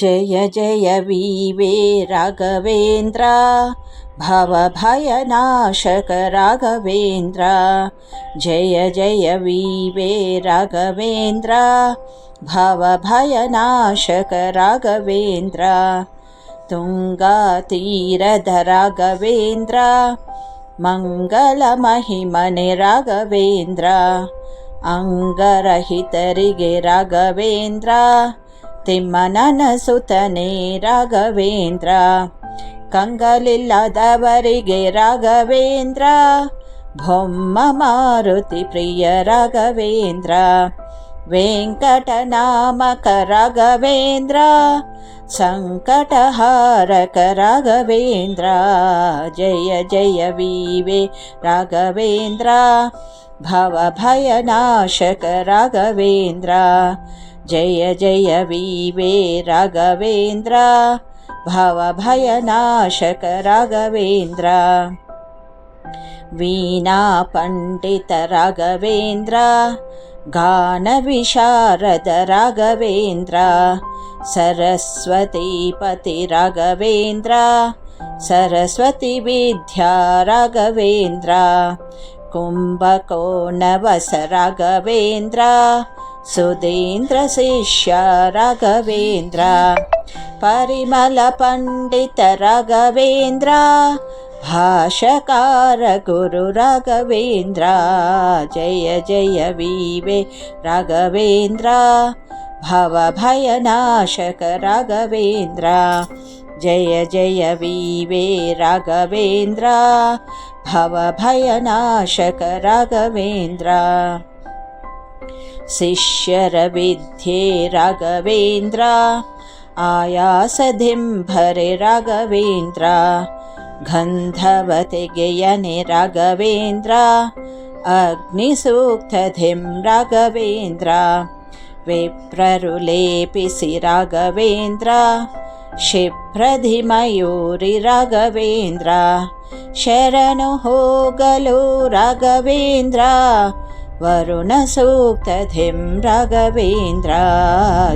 जय जय वीवे राघवेन्द्र भवभयनाशक राघवेन्द्र। जय जय वीवे राघवेन्द्र भवभयनाशक राघवेन्द्र। तुङ्गातीरध राघवेन्द्र मङ्गलमहिमने राघवेन्द्र। अङ्गरहितरिगे राघवेन्द्र ತಿಮ್ಮನನಸುತನೇ ರಾಘವೇಂದ್ರ. ಕಂಗಲಿಲ್ಲದವರಿಗೆ ರಾಘವೇಂದ್ರ. ಬೊಮ್ಮ ಮಾರುತಿ ಪ್ರಿಯ ರಾಘವೇಂದ್ರ. ವೆಂಕಟನಾಮಕ ರಾಘವೇಂದ್ರ. ಸಂಕಟಹಾರಕ ರಾಘವೇಂದ್ರ. ಜಯ ಜಯ ವೀವೆ ರಾಘವೇಂದ್ರ. ಭವಭಯನಾಶಕ ರಾಘವೇಂದ್ರ. जय जय वीवे राघवेन्द्र भवभयनाशक राघवेन्द्र। वीणापण्डित राघवेन्द्र गानविशारद राघवेन्द्र। सरस्वतीपति राघवेन्द्र सरस्वतीविद्या राघवेन्द्र। कुम्भकोणवस राघवेन्द्र सुधीन्द्रशिष्य राघवेन्द्र परिमलपण्डित राघवेन्द्र भाषकार गुरु राघवेन्द्र। जय जय वीवे राघवेन्द्र भवभयनाशक राघवेन्द्र। जय जय वीवे राघवेन्द्र भवभयनाशक राघवेन्द्र शिष्यरविध्ये राघवेन्द्र आयासधिं भरे राघवेन्द्र। गन्धवति गयने राघवेन्द्र। अग्निसूक्तधिं राघवेन्द्र। विप्ररुलेपिसि राघवेन्द्र। क्षिप्रधिमयूरि राघवेन्द्र। शरणु होगलो राघवेन्द्र वरुणसूक्तधिं राघवेन्द्रा।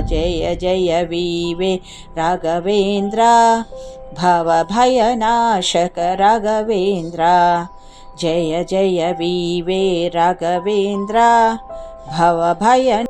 जय जय वीवे राघवेन्द्रा। भवभयनाशक राघवेन्द्रा। जय जय वीवे राघवेन्द्रा। भवभय